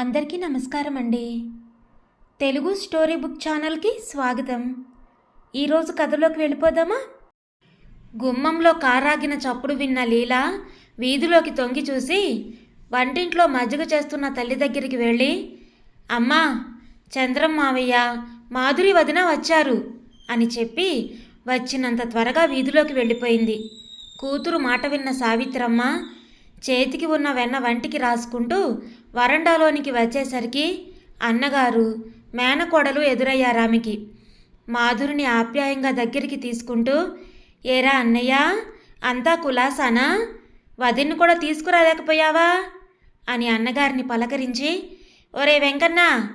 అందరికీ నమస్కారం అండి. తెలుగు స్టోరీ బుక్ ఛానల్కి స్వాగతం. ఈరోజు కథలోకి వెళ్ళిపోదామా? గుమ్మంలో కారాగిన చప్పుడు విన్న లీల వీధిలోకి తొంగి చూసి వంటింట్లో మజ్జిగ చేస్తున్న తల్లి దగ్గరికి వెళ్ళి అమ్మా చంద్రం మావయ్య మాధురి వదిన వచ్చారు అని చెప్పి వచ్చినంత త్వరగా వీధిలోకి వెళ్ళిపోయింది. కూతురు మాట విన్న సావిత్రమ్మ చేతికి ఉన్న వెన్న వంటికి రాసుకుంటూ వరండాలోనికి వచ్చేసరికి అన్నగారు మేనకోడలు ఎదురయ్యారామెకి మాధురిని ఆప్యాయంగా దగ్గరికి తీసుకుంటూ ఏరా అన్నయ్య అంతా కులాసానా? వదిన్ని కూడా తీసుకురాలేకపోయావా? అని అన్నగారిని పలకరించి ఒరే వెంకన్న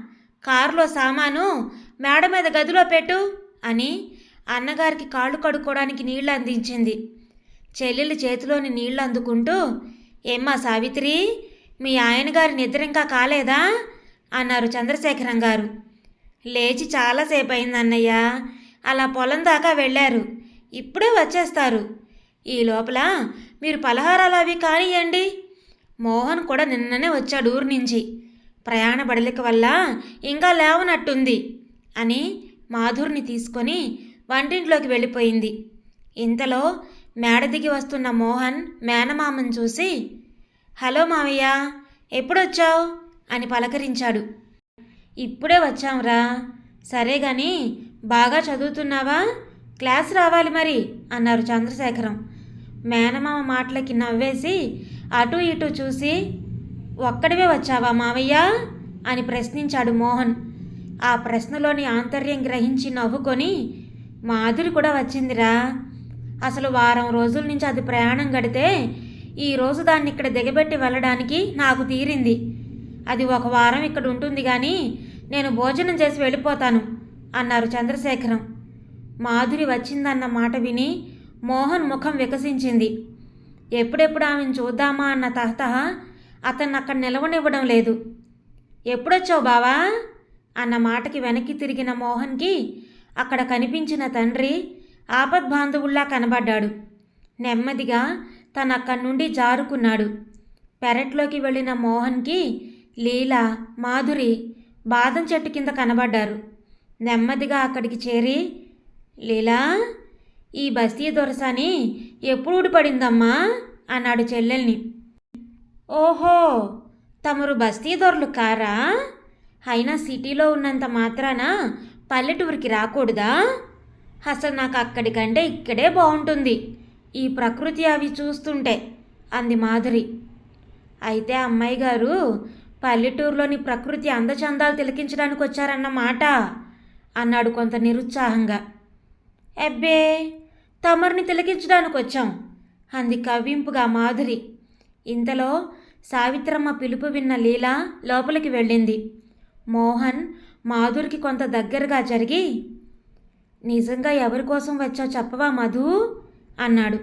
కారులో సామాను మేడ మీద గదిలో పెట్టు అని అన్నగారికి కాళ్ళు కడుక్కోవడానికి నీళ్ళు అందించింది. చెల్లెలు చేతిలోని నీళ్ళు అందుకుంటూ ఏమ్మా సావిత్రి మీ ఆయనగారి నిద్ర ఇంకా కాలేదా? అన్నారు చంద్రశేఖరం గారు లేచి చాలాసేపు అయింది అన్నయ్య అలా పొలం దాకా వెళ్ళారు. ఇప్పుడే వచ్చేస్తారు. ఈ లోపల మీరు పలహారాలు అవి కానియండి మోహన్ కూడా నిన్ననే వచ్చాడు ఊరు నుంచి. ప్రయాణ బడలిక వల్ల ఇంకా లేవనట్టుంది అని మాధుర్ని తీసుకొని వంటింట్లోకి వెళ్ళిపోయింది. ఇంతలో మేడ దిగి వస్తున్న మోహన్ మేనమామను చూసి హలో మావయ్య ఎప్పుడొచ్చావు? అని పలకరించాడు. ఇప్పుడే వచ్చాంరా. సరే గాని బాగా చదువుతున్నావా? క్లాస్ రావాలి మరి అన్నారు చంద్రశేఖరం. మేనమామ మాటలకి నవ్వేసి అటు ఇటు చూసి ఒక్కడివే వచ్చావా మావయ్య? అని ప్రశ్నించాడు మోహన్. ఆ ప్రశ్నలోని ఆంతర్యం గ్రహించి నవ్వుకొని మాధురి కూడా వచ్చిందిరా. అసలు వారం రోజుల నుంచి అది ప్రయాణం గడితే ఈరోజు దాన్ని ఇక్కడ దిగబెట్టి వెళ్ళడానికి నాకు తీరింది. అది ఒక వారం ఇక్కడ ఉంటుంది కానీ నేను భోజనం చేసి వెళ్ళిపోతాను అన్నారు చంద్రశేఖరం. మాధురి వచ్చిందన్న మాట విని మోహన్ ముఖం వికసించింది. ఎప్పుడెప్పుడు ఆమెను చూద్దామా అన్న తహతహ అతన్ని అక్కడ నిలవనివ్వడం లేదు. ఎప్పుడొచ్చావు బావా? అన్న మాటకి వెనక్కి తిరిగిన మోహన్కి అక్కడ కనిపించిన తండ్రి ఆపద్బాంధవుల్లా కనబడ్డాడు. నెమ్మదిగా తను అక్కడి నుండి జారుకున్నాడు. పెరట్లోకి వెళ్ళిన మోహన్కి లీల మాధురి బాదం చెట్టు కింద కనబడ్డారు. నెమ్మదిగా అక్కడికి చేరి లీలా ఈ బస్తీ దొరసాని ఎప్పుడు ఊడిపడిందమ్మా? అన్నాడు చెల్లెల్ని. ఓహో తమరు బస్తీ దొరలు కారా? అయినా సిటీలో ఉన్నంత మాత్రాన పల్లెటూరికి రాకూడదా? అసలు నాకు అక్కడికంటే ఇక్కడే బాగుంటుంది ఈ ప్రకృతి అవి చూస్తుంటే అంది మాధురి. అయితే అమ్మాయి గారు పల్లెటూరులోని ప్రకృతి అందచందాలు తిలకించడానికి వచ్చారన్నమాట అన్నాడు కొంత నిరుత్సాహంగా. అబ్బే తమరిని తిలకించడానికి వచ్చాం అంది కవ్వింపుగా మాధురి. ఇంతలో సావిత్రమ్మ పిలుపు విన్న లీల లోపలికి వెళ్ళింది. మోహన్ మాధురికి కొంత దగ్గరగా జరిగి నిజంగా ఎవరి కోసం వచ్చా చెప్పవా మధు? అన్నాడు.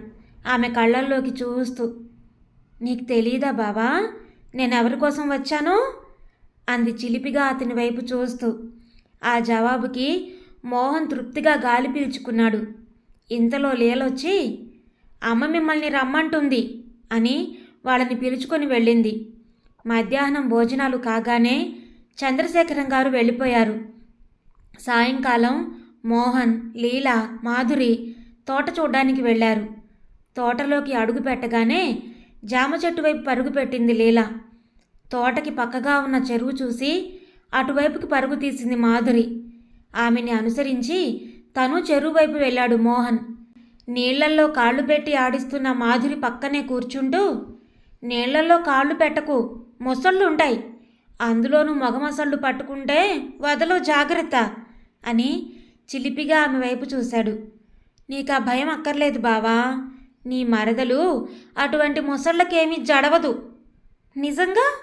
ఆమె కళ్ళల్లోకి చూస్తూ నీకు తెలీదా బావా? నేను ఎవరి కోసం వచ్చాను? అంది చిలిపిగా అతని వైపు చూస్తూ. ఆ జవాబుకి మోహన్ తృప్తిగా గాలి పీల్చుకున్నాడు. ఇంతలో లీలొచ్చి అమ్మ మిమ్మల్ని రమ్మంటుంది అని వాళ్ళని పిలుచుకొని వెళ్ళింది. మధ్యాహ్నం భోజనాలు కాగానే చంద్రశేఖరం గారు వెళ్ళిపోయారు. సాయంకాలం మోహన్ లీల మాధురి తోట చూడ్డానికి వెళ్ళారు. తోటలోకి అడుగు పెట్టగానే జామ చెట్టు వైపు పరుగు పెట్టింది లీల. తోటకి పక్కగా ఉన్న చెరువు చూసి అటువైపుకి పరుగు తీసింది మాధురి. ఆమెని అనుసరించి తను చెరువు వైపు వెళ్ళాడు మోహన్. నీళ్ళల్లో కాళ్ళు పెట్టి ఆడిస్తున్న మాధురి పక్కనే కూర్చుంటూ నీళ్ళల్లో కాళ్ళు పెట్టకు మొసళ్ళు ఉంటాయి. అందులోనూ మగమసళ్ళు పట్టుకుంటే వదలో జాగ్రత్త అని చిలిపిగా ఆమె వైపు చూశాడు. నీకు ఆ భయం అక్కర్లేదు బావా. నీ మరదలు అటువంటి ముసళ్ళకేమీ జడవదు. నిజంగా?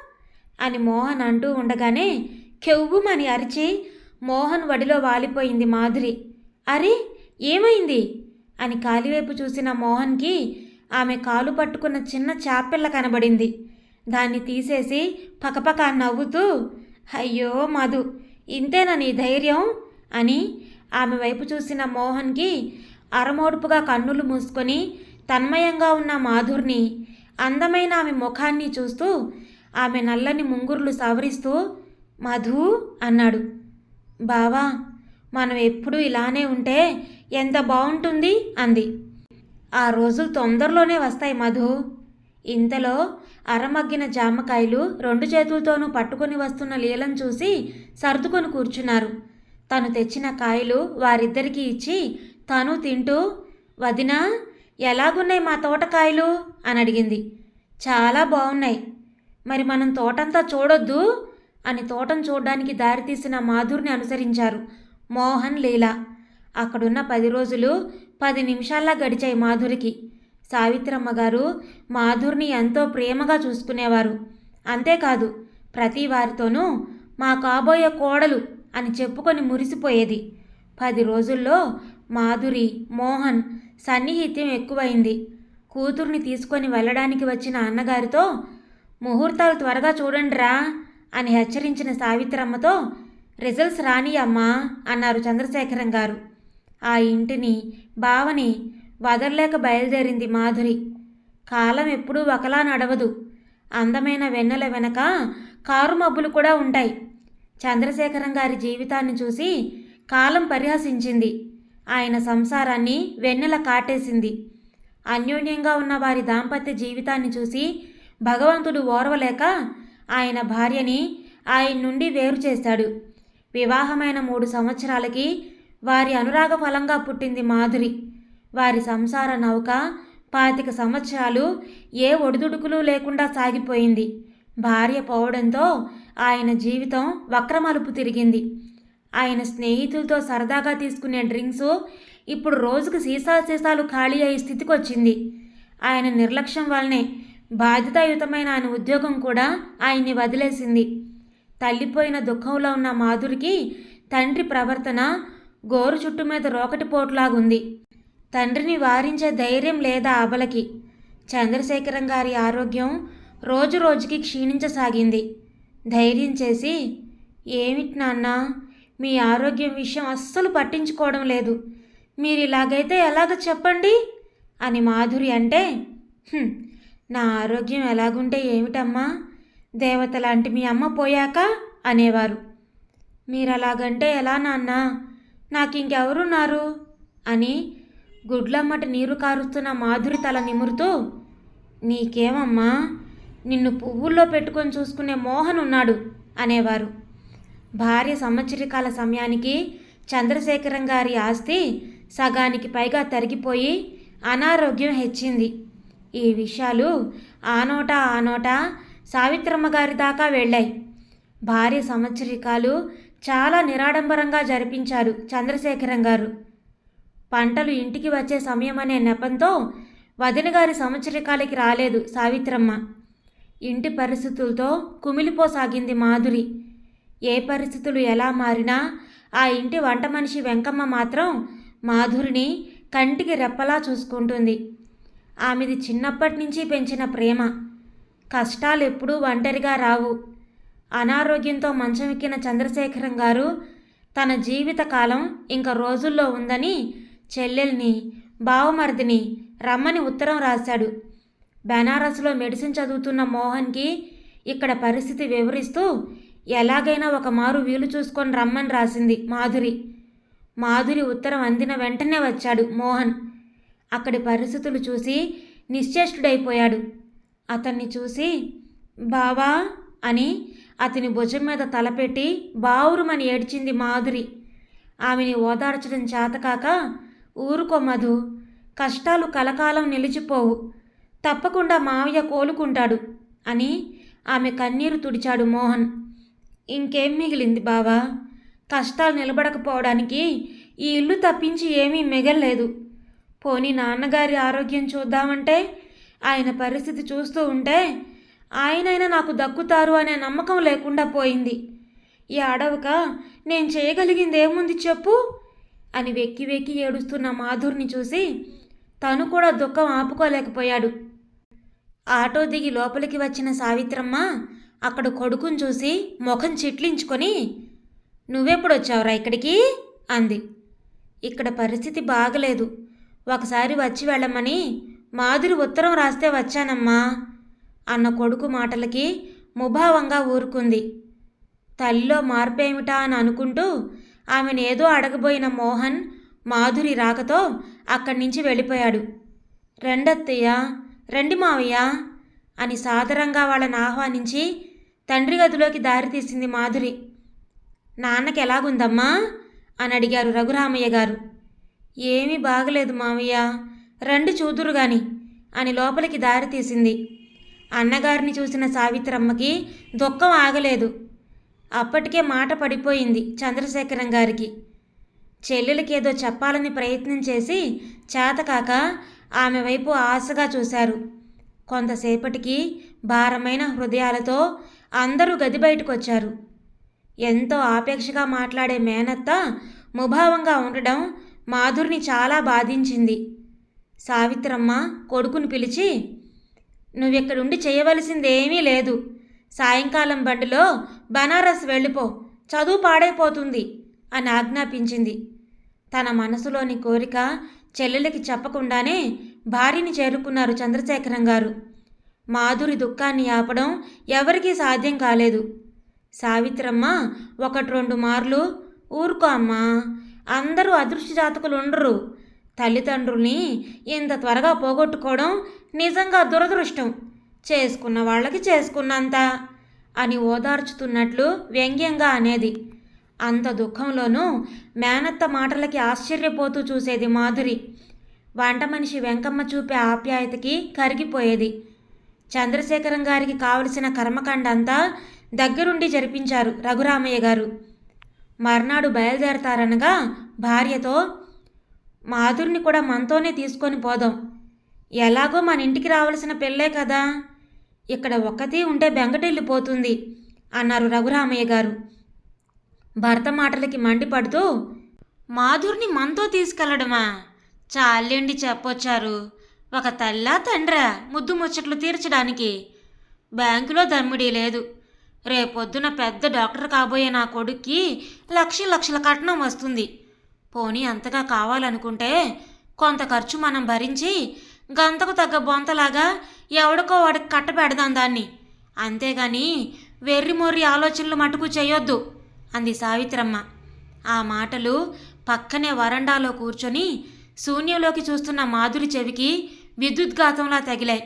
అని మోహన్ అంటూ ఉండగానే కెవ్వుమని అరిచి మోహన్ వడిలో వాలిపోయింది మాధురి. అరే ఏమైంది? అని కాలివైపు చూసిన మోహన్కి ఆమె కాలు పట్టుకున్న చిన్న చాపిల్ల కనబడింది. దాన్ని తీసేసి పకపక నవ్వుతూ అయ్యో మధు ఇంతేనా నీ ధైర్యం? అని ఆమె వైపు చూసిన మోహన్కి అరమోడుపుగా కన్నులు మూసుకొని తన్మయంగా ఉన్న మాధుర్ని అందమైన ఆమె ముఖాన్ని చూస్తూ ఆమె నల్లని ముంగురులు సవరిస్తూ మధు అన్నాడు. బావా మనం ఎప్పుడూ ఇలానే ఉంటే ఎంత బాగుంటుంది అంది. ఆ రోజులు తొందరలోనే వస్తాయి మధు. ఇంతలో అరమగ్గిన జామకాయలు రెండు చేతులతోనూ పట్టుకొని వస్తున్న లీలను చూసి సర్దుకొని కూర్చున్నారు. తను తెచ్చిన కాయలు వారిద్దరికీ ఇచ్చి తను తింటూ వదినా ఎలాగున్నాయి మా తోటకాయలు? అని అడిగింది. చాలా బాగున్నాయి మరి మనం తోటంతా చూడొద్దు? అని తోటను చూడడానికి దారితీసిన మాధుర్ని అనుసరించారు మోహన్ లీలా. అక్కడున్న పది రోజులు పది నిమిషాల్లా గడిచాయి మాధురికి. సావిత్రమ్మ గారు మాధుర్ని ఎంతో ప్రేమగా చూసుకునేవారు. అంతేకాదు ప్రతి వారితోనూ మా కాబోయే కోడలు అని చెప్పుకొని మురిసిపోయేది. పది రోజుల్లో మాధురి మోహన్ సన్నిహిత్యం ఎక్కువైంది. కూతుర్ని తీసుకొని వెళ్ళడానికి వచ్చిన అన్నగారితో ముహూర్తాలు త్వరగా చూడండిరా అని హెచ్చరించిన సావిత్రమ్మతో రిజల్ట్స్ రాని అమ్మా అన్నారు చంద్రశేఖరం గారు. ఆ ఇంటిని భావని వదలలేక బయలుదేరింది మాధురి. కాలం ఎప్పుడూ ఒకలా నడవదు. అందమైన వెన్నెల వెనక కారు మబ్బులు కూడా ఉంటాయి. చంద్రశేఖరం గారి జీవితాన్ని చూసి కాలం పరిహసించింది. ఆయన సంసారాన్ని వెన్నెల కాటేసింది. అన్యోన్యంగా ఉన్న వారి దాంపత్య జీవితాన్ని చూసి భగవంతుడు ఓర్వలేక ఆయన భార్యని ఆయన నుండి వేరు చేశాడు. వివాహమైన మూడు సంవత్సరాలకి వారి అనురాగ ఫలంగా పుట్టింది మాధురి. వారి సంసార నౌక పాతిక సంవత్సరాలు ఏ ఒడిదుడుకులు లేకుండా సాగిపోయింది. భార్య పోవడంతో ఆయన జీవితం వక్రమలుపు తిరిగింది. ఆయన స్నేహితులతో సరదాగా తీసుకునే డ్రింక్స్ ఇప్పుడు రోజుకు సీసాలు సీసాలు ఖాళీ అయ్యే స్థితికి వచ్చింది ఆయన నిర్లక్ష్యం వల్లనే బాధ్యతాయుతమైన ఆయన ఉద్యోగం కూడా ఆయన్ని వదిలేసింది. తల్లిపోయిన దుఃఖంలో ఉన్న మాధురికి తండ్రి ప్రవర్తన గోరు చుట్టు మీద రోకటి పోట్లాగుంది. తండ్రిని వారించే ధైర్యం లేదా అబలకి? చంద్రశేఖరం గారి ఆరోగ్యం రోజు రోజుకి క్షీణించసాగింది. ధైర్యం చేసి ఏమిటి నాన్నా మీ ఆరోగ్యం విషయం అస్సలు పట్టించుకోవడం లేదు. మీరు ఇలాగైతే ఎలాగ చెప్పండి? అని మాధురి అంటే నా ఆరోగ్యం ఎలాగుంటే ఏమిటమ్మా? దేవత లాంటి మీ అమ్మ పోయాక? అనేవారు. మీరు అలాగంటే ఎలా నాన్న? నాకు ఇంకెవరున్నారు అని గుడ్లమ్మటి నీరు కారుస్తున్న మాధురి తల నిమురుతూ నీకేమమ్మా? నిన్ను పువ్వుల్లో పెట్టుకొని చూసుకునే మోహన్ ఉన్నాడు అనేవారు. భార్య సంవత్సరికాల సమయానికి చంద్రశేఖరం గారి ఆస్తి సగానికి పైగా తరిగిపోయి అనారోగ్యం హెచ్చింది. ఈ విషయాలు ఆనోట ఆనోట సావిత్రమ్మ గారి దాకా వెళ్ళాయి. భార్య సంవత్సరికాలు చాలా నిరాడంబరంగా జరిపించారు చంద్రశేఖరం గారు పంటలు ఇంటికి వచ్చే సమయం అనే నెపంతో వదిన గారి సంవత్సరికాలకి రాలేదు సావిత్రమ్మ. ఇంటి పరిస్థితులతో కుమిలిపోసాగింది మాధురి. ఏ పరిస్థితులు ఎలా మారినా ఆ ఇంటి వంట మనిషి వెంకమ్మ మాత్రం మాధురిని కంటికి రెప్పలా చూసుకుంటుంది. ఆమెది చిన్నప్పటి నుంచి పెంచిన ప్రేమ. కష్టాలు ఎప్పుడూ ఒంటరిగా రావు. అనారోగ్యంతో మంచమెక్కిన చంద్రశేఖరం గారు తన జీవితకాలం ఇంక రోజుల్లో ఉందని చెల్లెల్ని బావమరిదిని రమ్మని ఉత్తరం రాశాడు. బెనారస్లో మెడిసిన్ చదువుతున్న మోహన్కి ఇక్కడ పరిస్థితి వివరిస్తూ ఎలాగైనా ఒక మారు వీలు చూసుకొని రమ్మని రాసింది మాధురి. మాధురి ఉత్తరం అందిన వెంటనే వచ్చాడు మోహన్. అక్కడి పరిస్థితులు చూసి నిశ్చేష్టుడైపోయాడు. అతన్ని చూసి బావా అని అతని భుజం మీద తలపెట్టి బావురుమని ఏడ్చింది మాధురి. ఆమెని ఓదార్చడం చేతకాక ఊరుకో మధు కష్టాలు కలకాలం నిలిచిపోవు. తప్పకుండా మావయ్య కోలుకుంటాడు అని ఆమె కన్నీరు తుడిచాడు మోహన్. ఇంకేం మిగిలింది బావా? కష్టాలు నిలబడకపోవడానికి ఈ ఇల్లు తప్పించి ఏమీ మిగల్లేదు. పోనీ నాన్నగారి ఆరోగ్యం చూద్దామంటే ఆయన పరిస్థితి చూస్తూ ఉంటే ఆయనైనా నాకు దక్కుతారు అనే నమ్మకం లేకుండా పోయింది. ఈ అడవక నేను చేయగలిగింది ఏముంది చెప్పు? అని వెక్కి వెక్కి ఏడుస్తున్న మాధుర్ని చూసి తను కూడా దుఃఖం ఆపుకోలేకపోయాడు. ఆటో దిగి లోపలికి వచ్చిన సావిత్రమ్మ అక్కడ కొడుకుని చూసి ముఖం చిట్లించుకొని నువ్వెప్పుడొచ్చావురా ఇక్కడికి? అంది. ఇక్కడ పరిస్థితి బాగలేదు. ఒకసారి వచ్చి వెళ్ళమని మాధురి ఉత్తరం రాస్తే వచ్చానమ్మా అన్న కొడుకు మాటలకి ముభావంగా ఊరుకుంది. తల్లిలో మార్పేమిటా అని అనుకుంటూ ఆమెను ఏదో అడగబోయిన మోహన్ మాధురి రాకతో అక్కడి నుంచి వెళ్ళిపోయాడు. రెండత్తయ్య రండి మావయ్య అని సాదరంగా వాళ్ళని ఆహ్వానించి తండ్రి గదిలోకి దారి తీసింది మాధురి. నాన్నకి ఎలాగుందమ్మా? అని అడిగారు రఘురామయ్య గారు. ఏమీ బాగలేదు మావయ్య. రండి చూదురు గాని అని లోపలికి దారి తీసింది. అన్నగారిని చూసిన సావిత్రమ్మకి దుఃఖం ఆగలేదు. అప్పటికే మాట పడిపోయింది చంద్రశేఖరం గారికి. చెల్లెలకి ఏదో చెప్పాలని ప్రయత్నం చేసి చేతకాక ఆమె వైపు ఆశగా చూశారు. కొంతసేపటికి భారమైన హృదయాలతో అందరూ గది బయటకు వచ్చారు ఎంతో ఆపేక్షగా మాట్లాడే మేనత్త ముభావంగా ఉండడం మాధురిని చాలా బాధించింది. సావిత్రమ్మ కొడుకుని పిలిచి నువ్వెక్కడుండి చేయవలసిందేమీ లేదు. సాయంకాలం బండిలో బనారస్ వెళ్ళిపో చదువు పాడైపోతుంది అని ఆజ్ఞాపించింది. తన మనసులోని కోరిక చెల్లెలకి చెప్పకుండానే భార్యని చేరుకున్నారు చంద్రశేఖరం గారు మాధురి దుఃఖాన్ని ఆపడం ఎవరికీ సాధ్యం కాలేదు. సావిత్రమ్మ ఒకటి రెండు మార్లు ఊరుకో అమ్మా అందరూ అదృష్ట జాతకులు ఉండరు. తల్లిదండ్రుల్ని ఇంత త్వరగా పోగొట్టుకోవడం నిజంగా దురదృష్టం. చేసుకున్న వాళ్ళకి చేసుకున్నంత అని ఓదార్చుతున్నట్లు వ్యంగ్యంగా అనేది. అంత దుఃఖంలోనూ మేనత్త మాటలకి ఆశ్చర్యపోతూ చూసేది మాధురి. వంట మనిషి వెంకమ్మ చూపే ఆప్యాయతకి కరిగిపోయేది. చంద్రశేఖరం గారికి కావలసిన కర్మకాండ అంతా దగ్గరుండి జరిపించారు రఘురామయ్య గారు. మర్నాడు బయలుదేరతారనగా భార్యతో మాధురిని కూడా మనతోనే తీసుకొని పోదాం. ఎలాగో మన ఇంటికి రావాల్సిన పెళ్ళే కదా. ఇక్కడ ఒక్కతే ఉంటే బెంగటెళ్ళిపోతుంది అన్నారు రఘురామయ్య గారు. భర్త మాటలకి మండిపడుతూ మాధుర్ని మనతో తీసుకెళ్ళడమా? చాలండి చెప్పొచ్చారు. ఒక తల్లా తండ్రా ముద్దు ముచ్చట్లు తీర్చడానికి బ్యాంకులో దమ్ముడి లేదు. రేపొద్దున పెద్ద డాక్టర్ కాబోయే నా కొడుక్కి లక్ష లక్షల కట్నం వస్తుంది. పోనీ అంతగా కావాలనుకుంటే కొంత ఖర్చు మనం భరించి గంతకు తగ్గ బొంతలాగా ఎవడికో వాడికి కట్టబెడదాం దాన్ని. అంతేగాని వెర్రి మొర్రి ఆలోచనలు మటుకు చేయొద్దు అంది సావిత్రమ్మ. ఆ మాటలు పక్కనే వరండాలో కూర్చొని శూన్యంలోకి చూస్తున్న మాధురి చెవికి విద్యుద్ఘాతంలా తగిలాయి.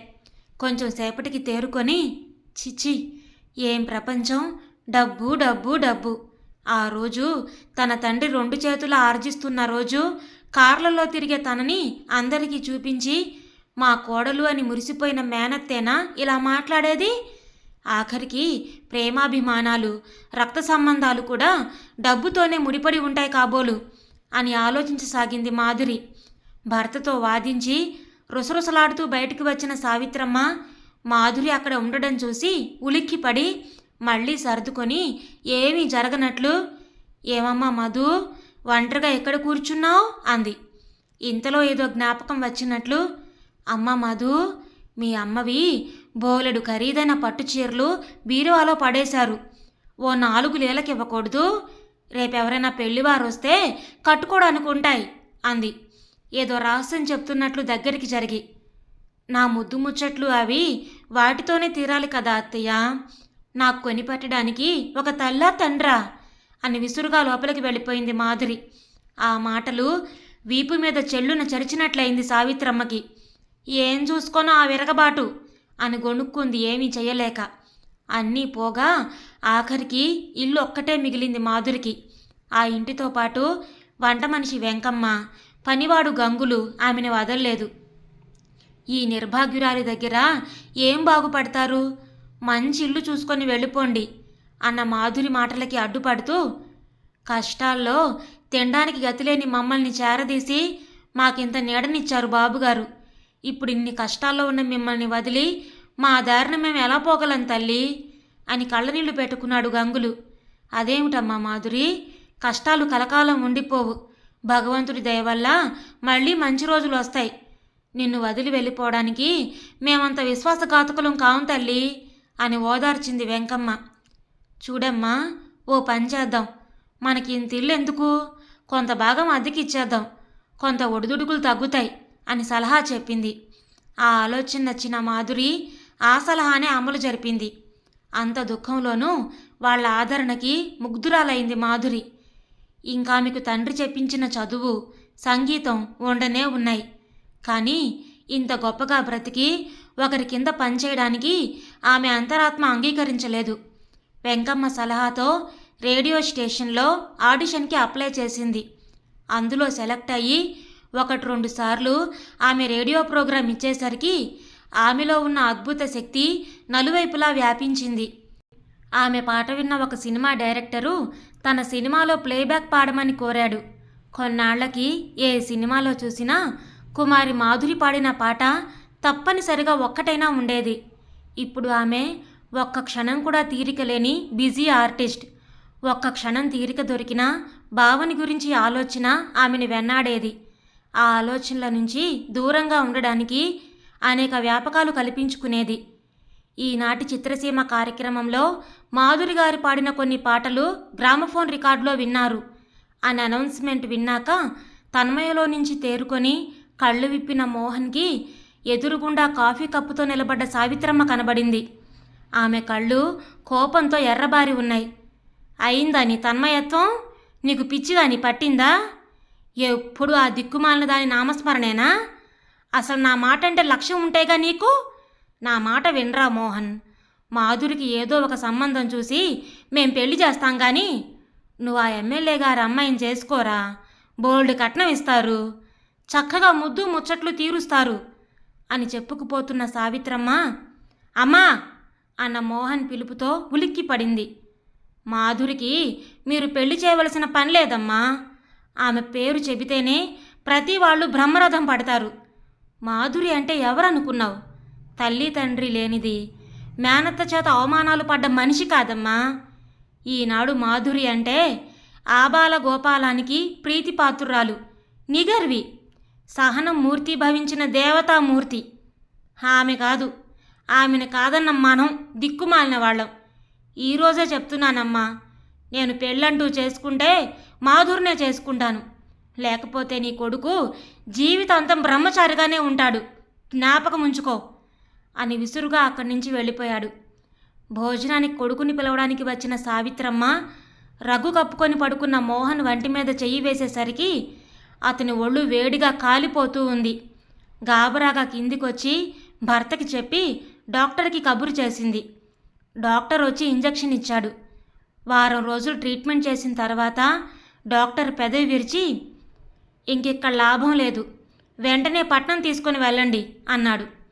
కొంచెం సేపటికి తేరుకొని చిచి ఏం ప్రపంచం? డబ్బు డబ్బు డబ్బు. ఆ రోజు తన తండ్రి రెండు చేతుల ఆర్జిస్తున్న రోజు కార్లలో తిరిగే తనని అందరికీ చూపించి మా కోడలు అని మురిసిపోయిన మేనత్తేనా ఇలా మాట్లాడేది? ఆఖరికి ప్రేమాభిమానాలు రక్త సంబంధాలు కూడా డబ్బుతోనే ముడిపడి ఉంటాయి కాబోలు అని ఆలోచించసాగింది మాధురి. భర్తతో వాదించి రుసరుసలాడుతూ బయటికి వచ్చిన సావిత్రమ్మ మాధురి అక్కడ ఉండడం చూసి ఉలిక్కిపడి మళ్ళీ సర్దుకొని ఏమీ జరగనట్లు? ఏమమ్మా మధు ఒంటరిగా ఎక్కడ కూర్చున్నావు? అంది. ఇంతలో ఏదో జ్ఞాపకం వచ్చినట్లు? అమ్మ మధు మీ అమ్మవి బోలెడు ఖరీదైన పట్టు చీరలు బీరువాలో పడేశారు. ఓ నాలుగు లీలకి ఇవ్వకూడదు రేపెవరైనా పెళ్ళివారు వస్తే కట్టుకోవడానికి ఉంటాయి అంది. ఏదో రహస్యం చెప్తున్నట్లు దగ్గరికి జరిగి నా ముద్దు ముచ్చట్లు అవి వాటితోనే తీరాలి కదా అత్తయ్య. నాకు కొని పట్టడానికి ఒక తల్లా తండ్రా అని విసురుగా లోపలికి వెళ్ళిపోయింది మాధురి. ఆ మాటలు వీపు మీద చెల్లున చరిచినట్లయింది సావిత్రమ్మకి. ఏం చూసుకోనో ఆ విరగబాటు అని గొణుక్కుంది ఏమీ చేయలేక అన్నీ పోగా ఆఖరికి ఇల్లు ఒక్కటే మిగిలింది మాధురికి. ఆ ఇంటితో పాటు వంట మనిషి వెంకమ్మ పనివాడు గంగులు ఆమెను వదల్లేదు. ఈ నిర్భాగ్యురాలి దగ్గర ఏం బాగుపడతారు? మంచి ఇల్లు చూసుకొని వెళ్ళిపోండి అన్న మాధురి మాటలకి అడ్డుపడుతూ కష్టాల్లో తినడానికి గతిలేని మమ్మల్ని చేరదీసి మాకింత నీడనిచ్చారు బాబుగారు. ఇప్పుడు ఇన్ని కష్టాల్లో ఉన్న మిమ్మల్ని వదిలి మా దారిన మేము ఎలా పోగలం తల్లి? అని కళ్ళనీళ్ళు పెట్టుకున్నాడు గంగులు. అదేమిటమ్మా మాధురి? కష్టాలు కలకాలం ఉండిపోవు. భగవంతుడి దయ వల్ల మళ్ళీ మంచి రోజులు వస్తాయి. నిన్ను వదిలి వెళ్ళిపోవడానికి మేమంత విశ్వాసఘాతకులం కావం తల్లి అని ఓదార్చింది వెంకమ్మ. చూడమ్మా ఓ పని చేద్దాం. మనకి ఇంత ఇల్లు ఎందుకు కొంత భాగం అద్దెకిచ్చేద్దాం. కొంత ఒడిదుడుకులు తగ్గుతాయి అని సలహా చెప్పింది. ఆ ఆలోచన నచ్చిన మాధురి ఆ సలహానే అమలు జరిపింది. అంత దుఃఖంలోనూ వాళ్ళ ఆదరణకి ముగ్ధురాలైంది మాధురి. ఇంకా ఆమెకు తండ్రి చెప్పించిన చదువు సంగీతం ఉండనే ఉన్నాయి. కానీ ఇంత గొప్పగా బ్రతికి ఒకరి కింద పనిచేయడానికి ఆమె అంతరాత్మ అంగీకరించలేదు. వెంకమ్మ సలహాతో రేడియో స్టేషన్లో ఆడిషన్కి అప్లై చేసింది. అందులో సెలెక్ట్ అయ్యి ఒకటి రెండు సార్లు ఆమె రేడియో ప్రోగ్రాం ఇచ్చేసరికి ఆమెలో ఉన్న అద్భుత శక్తి నలువైపులా వ్యాపించింది. ఆమె పాట విన్న ఒక సినిమా డైరెక్టరు తన సినిమాలో ప్లేబ్యాక్ పాడమని కోరాడు. కొన్నాళ్ళకి ఏ సినిమాలో చూసినా కుమారి మాధురి పాడిన పాట తప్పనిసరిగా ఒక్కటైనా ఉండేది. ఇప్పుడు ఆమె ఒక్క క్షణం కూడా తీరిక లేని బిజీ ఆర్టిస్ట్. ఒక్క క్షణం తీరిక దొరికినా భావని గురించి ఆలోచన ఆమెను వెన్నాడేది. ఆ ఆలోచనల నుంచి దూరంగా ఉండడానికి అనేక వ్యాపకాలు కల్పించుకునేది. ఈనాటి చిత్రసీమ కార్యక్రమంలో మాధురి గారు పాడిన కొన్ని పాటలు గ్రామఫోన్ రికార్డులో విన్నారు. అని అనౌన్స్మెంట్ విన్నాక తన్మయలో నుంచి తేరుకొని కళ్ళు విప్పిన మోహన్కి ఎదురుగుండా కాఫీ కప్పుతో నిలబడ్డ సావిత్రమ్మ కనబడింది. ఆమె కళ్ళు కోపంతో ఎర్రబారి ఉన్నాయి. అయిందా నీ తన్మయత్వం? నీకు పిచ్చిదాని పట్టిందా? ఎప్పుడు ఆ దిక్కుమాలిన దాని నామస్మరణేనా? అసలు నా మాట అంటే లక్ష్యం ఉంటేగా నీకు? నా మాట వినరా మోహన్? మాధురికి ఏదో ఒక సంబంధం చూసి మేం పెళ్ళి చేస్తాం కానీ నువ్వు ఆ ఎమ్మెల్యే గారు అమ్మాయిని చేసుకోరా? బోల్డ్ కట్నం ఇస్తారు. చక్కగా ముద్దు ముచ్చట్లు తీరుస్తారు అని చెప్పుకుపోతున్న సావిత్రమ్మ అమ్మా! అన్న మోహన్ పిలుపుతో ఉలిక్కి పడింది. మాధురికి మీరు పెళ్ళి చేయవలసిన పని లేదమ్మా. ఆమె పేరు చెబితేనే ప్రతి వాళ్ళు బ్రహ్మరథం పడతారు. మాధురి అంటే ఎవరనుకున్నావు? తల్లి తండ్రి లేనిది మేనత్త చేత అవమానాలు పడ్డ మనిషి కాదమ్మా. ఈనాడు మాధురి అంటే ఆబాల గోపాలానికి ప్రీతిపాత్రురాలు నిగర్వి. సహనం మూర్తి భవించిన దేవతామూర్తి. ఆమె కాదు ఆమెను కాదన్న మనం దిక్కుమాలిన వాళ్ళం. ఈరోజే చెప్తున్నానమ్మా నేను పెళ్ళంటూ చేసుకుంటే మాధుర్నే చేసుకుంటాను. లేకపోతే నీ కొడుకు జీవితాంతం బ్రహ్మచారిగానే ఉంటాడు. జ్ఞాపకం ఉంచుకో అని విసురుగా అక్కడి నుంచి వెళ్ళిపోయాడు. భోజనానికి కొడుకుని పిలవడానికి వచ్చిన సావిత్రమ్మ రఘు కప్పుకొని పడుకున్న మోహన్ వంటి మీద చెయ్యి వేసేసరికి అతని ఒళ్ళు వేడిగా కాలిపోతూ ఉంది. గాబరాగా కిందికొచ్చి భర్తకి చెప్పి డాక్టర్కి కబురు చేసింది. డాక్టర్ వచ్చి ఇంజెక్షన్ ఇచ్చాడు. వారం రోజులు ట్రీట్మెంట్ చేసిన తర్వాత డాక్టర్ పెదవి విరిచి ఇంకిక్కడ లాభం లేదు. వెంటనే పట్నం తీసుకొని వెళ్ళండి అన్నాడు.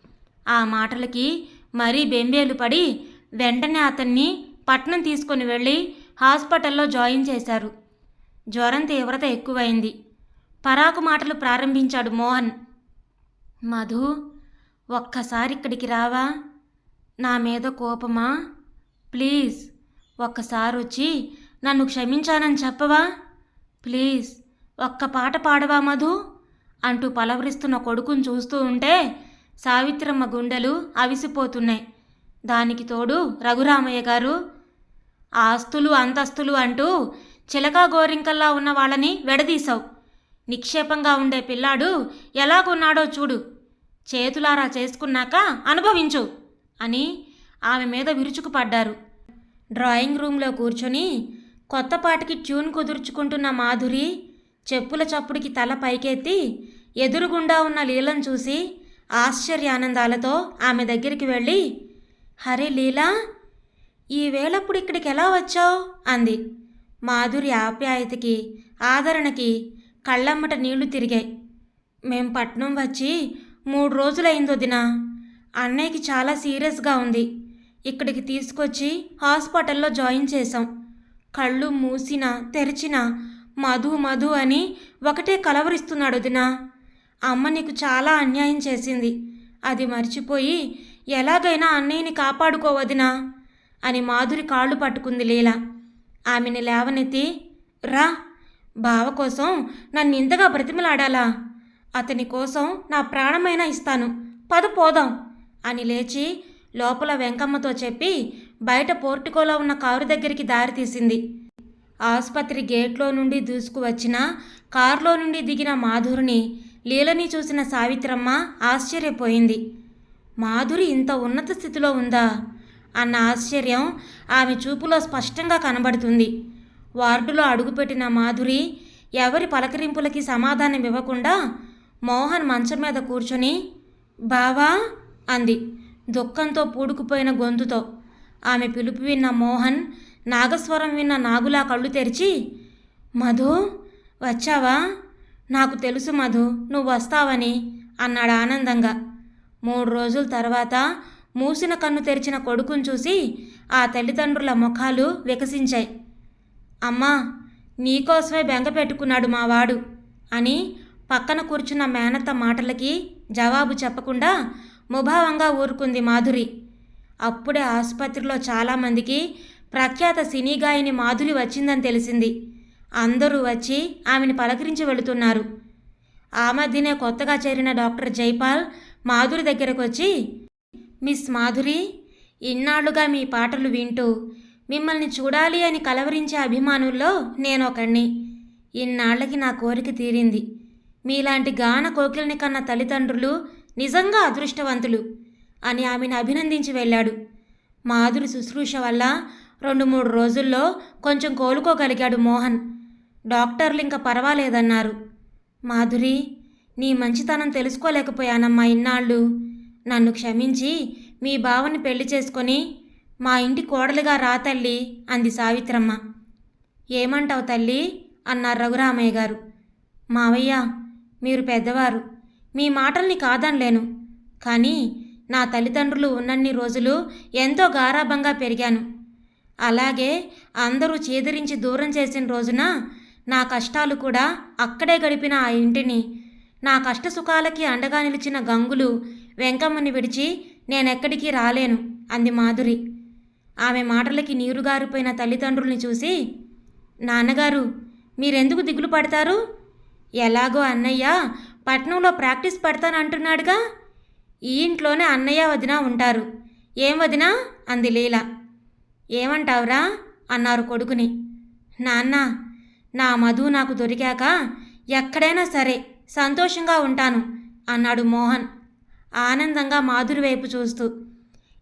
ఆ మాటలకి మరీ బెంబేలు పడి వెంటనే అతన్ని పట్నం తీసుకొని వెళ్ళి హాస్పిటల్లో జాయిన్ చేశారు. జ్వరం తీవ్రత ఎక్కువైంది. పరాకు మాటలు ప్రారంభించాడు మోహన్. మధు ఒక్కసారి ఇక్కడికి రావా? నా మీద కోపమా? ప్లీజ్ ఒక్కసారి వచ్చి నన్ను క్షమించానని చెప్పవా? ప్లీజ్ ఒక్క పాట పాడవా మధు? అంటూ పలవరిస్తున్న కొడుకుని చూస్తూ ఉంటే సావిత్రమ్మ గుండెలు అవిసిపోతున్నాయి. దానికి తోడు రఘురామయ్య గారు ఆస్తులు అంతస్తులు అంటూ చిలకా గోరింకల్లా ఉన్న వాళ్ళని వెడదీశావు. నిక్షేపంగా ఉండే పిల్లాడు ఎలాగున్నాడో చూడు. చేతులారా చేసుకున్నాక అనుభవించు అని ఆమె మీద విరుచుకుపడ్డారు. డ్రాయింగ్ రూమ్లో కూర్చొని కొత్త పాటకి ట్యూన్ కుదుర్చుకుంటున్న మాధురి చెప్పుల చప్పుడికి తల పైకెత్తి ఎదురుగుండా ఉన్న లీలను చూసి ఆశ్చర్యానందాలతో ఆమె దగ్గరికి వెళ్ళి హరే లీలా ఈ వేళప్పుడు ఇక్కడికి ఎలా వచ్చావు? అంది. మాధురి ఆప్యాయతకి ఆదరణకి కళ్ళమ్మట నీళ్ళు తిరిగాయి. మేం పట్నం వచ్చి మూడు రోజులైందో దిన అన్నయ్యకి చాలా సీరియస్గా ఉంది. ఇక్కడికి తీసుకొచ్చి హాస్పిటల్లో జాయిన్ చేశాం. కళ్ళు మూసిన తెరిచిన మధు మధు అని ఒకటే కలవరిస్తున్నాడు దినా. అమ్మ నీకు చాలా అన్యాయం చేసింది. అది మర్చిపోయి ఎలాగైనా అన్నయ్యని కాపాడుకోవదినా? అని మాధురి కాళ్ళు పట్టుకుంది లీల. ఆమెని లేవనెత్తి రా బావ కోసం నన్ను ఇంతగా బ్రతిమలాడాలా? అతని కోసం నా ప్రాణమైనా ఇస్తాను. పద పోదాం అని లేచి లోపల వెంకమ్మతో చెప్పి బయట పోర్టికోలో ఉన్న కారు దగ్గరికి దారి తీసింది. ఆసుపత్రి గేట్లో నుండి దూసుకువచ్చిన కారులో నుండి దిగిన మాధురిని లీలని చూసిన సావిత్రమ్మ ఆశ్చర్యపోయింది. మాధురి ఇంత ఉన్నత స్థితిలో ఉందా? అన్న ఆశ్చర్యం ఆమె చూపులో స్పష్టంగా కనబడుతుంది. వార్డులో అడుగుపెట్టిన మాధురి ఎవరి పలకరింపులకి సమాధానం ఇవ్వకుండా మోహన్ మంచం మీద కూర్చొని బావా అంది దుఃఖంతో పూడుకుపోయిన గొంతుతో. ఆమె పిలుపు విన్న మోహన్ నాగస్వరం విన్న నాగులా కళ్ళు తెరిచి మధు వచ్చావా? నాకు తెలుసు మధు నువ్వు వస్తావని అన్నాడు ఆనందంగా. మూడు రోజుల తర్వాత మూసిన కన్ను తెరిచిన కొడుకును చూసి ఆ తల్లిదండ్రుల ముఖాలు వికసించాయి. అమ్మా నీకోసమే బెంగ పెట్టుకున్నాడు మావాడు అని పక్కన కూర్చున్న మేనత్త మాటలకి జవాబు చెప్పకుండా ముభావంగా ఊరుకుంది మాధురి. అప్పుడే ఆసుపత్రిలో చాలామందికి ప్రఖ్యాత సినీ గాయని మాధురి వచ్చిందని తెలిసింది. అందరూ వచ్చి ఆమెను పలకరించి వెళుతున్నారు. ఆ మధ్యనే కొత్తగా చేరిన డాక్టర్ జైపాల్ మాధురి దగ్గరకు వచ్చి మిస్ మాధురి ఇన్నాళ్ళుగా మీ పాటలు వింటూ మిమ్మల్ని చూడాలి అని కలవరించే అభిమానుల్లో నేను ఒకణ్ణి ఇన్నాళ్ళకి నా కోరిక తీరింది. మీలాంటి గాన కోకిల్ని కన్న తల్లిదండ్రులు నిజంగా అదృష్టవంతులు అని ఆమెను అభినందించి వెళ్ళాడు. మాధురి శుశ్రూష వల్ల రెండు మూడు రోజుల్లో కొంచెం కోలుకోగలిగాడు మోహన్. డాక్టర్లు ఇంకా పర్వాలేదన్నారు. మాధురి నీ మంచితనం తెలుసుకోలేకపోయానమ్మా ఇన్నాళ్ళు. నన్ను క్షమించి మీ బావని పెళ్ళి చేసుకొని మా ఇంటి కోడలుగా రా తల్లి అంది సావిత్రమ్మ. ఏమంటావు తల్లి? అన్నారు రఘురామయ్య గారు. మావయ్య మీరు పెద్దవారు. మీ మాటల్ని కాదనలేను. కానీ నా తల్లిదండ్రులు ఉన్నన్ని రోజులు ఎంతో గారాభంగా పెరిగాను. అలాగే అందరూ చేదరించి దూరం చేసిన రోజున నా కష్టాలు కూడా అక్కడే గడిపిన ఆ ఇంటిని నా కష్ట సుఖాలకి అండగా నిలిచిన గంగులు వెంకమ్మని విడిచి నేనెక్కడికి రాలేను అంది మాధురి. ఆమె మాటలకి నీరుగారిపోయిన తల్లిదండ్రుల్ని చూసి నాన్నగారు మీరెందుకు దిగులు పడతారు? ఎలాగో అన్నయ్య పట్నంలో ప్రాక్టీస్ పెడతానంటున్నాడుగా? ఈ ఇంట్లోనే అన్నయ్య వదిన ఉంటారు. ఏం వదినా? అంది లీల. ఏమంటావురా? అన్నారు కొడుకుని. నాన్న నా మధు నాకు దొరికాక ఎక్కడైనా సరే సంతోషంగా ఉంటాను అన్నాడు మోహన్ ఆనందంగా మాధురి వైపు చూస్తూ.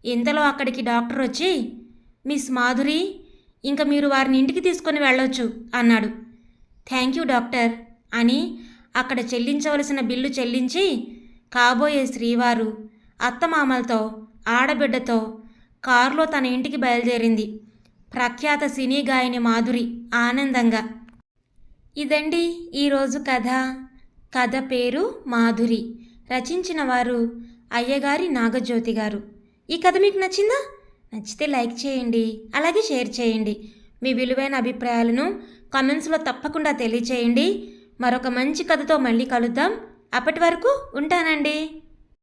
ఇంతలో అక్కడికి డాక్టర్ వచ్చి మిస్ మాధురి ఇంక మీరు వారిని ఇంటికి తీసుకొని వెళ్ళొచ్చు అన్నాడు. థ్యాంక్ యూ డాక్టర్ అని అక్కడ చెల్లించవలసిన బిల్లు చెల్లించి కాబోయే శ్రీవారు అత్తమామలతో ఆడబిడ్డతో కారులో తన ఇంటికి బయలుదేరింది. ప్రఖ్యాత సినీ గాయని మాధురి ఆనందంగా. ఇదండి ఈరోజు కథ. కథ పేరు మాధురి. రచించిన వారు అయ్యగారి నాగజ్యోతి గారు. ఈ కథ మీకు నచ్చిందా? నచ్చితే లైక్ చేయండి అలాగే షేర్ చేయండి. మీ విలువైన అభిప్రాయాలను కామెంట్స్లో తప్పకుండా తెలియచేయండి. మరొక మంచి కథతో మళ్ళీ కలుద్దాం. అప్పటి వరకు ఉంటానండి.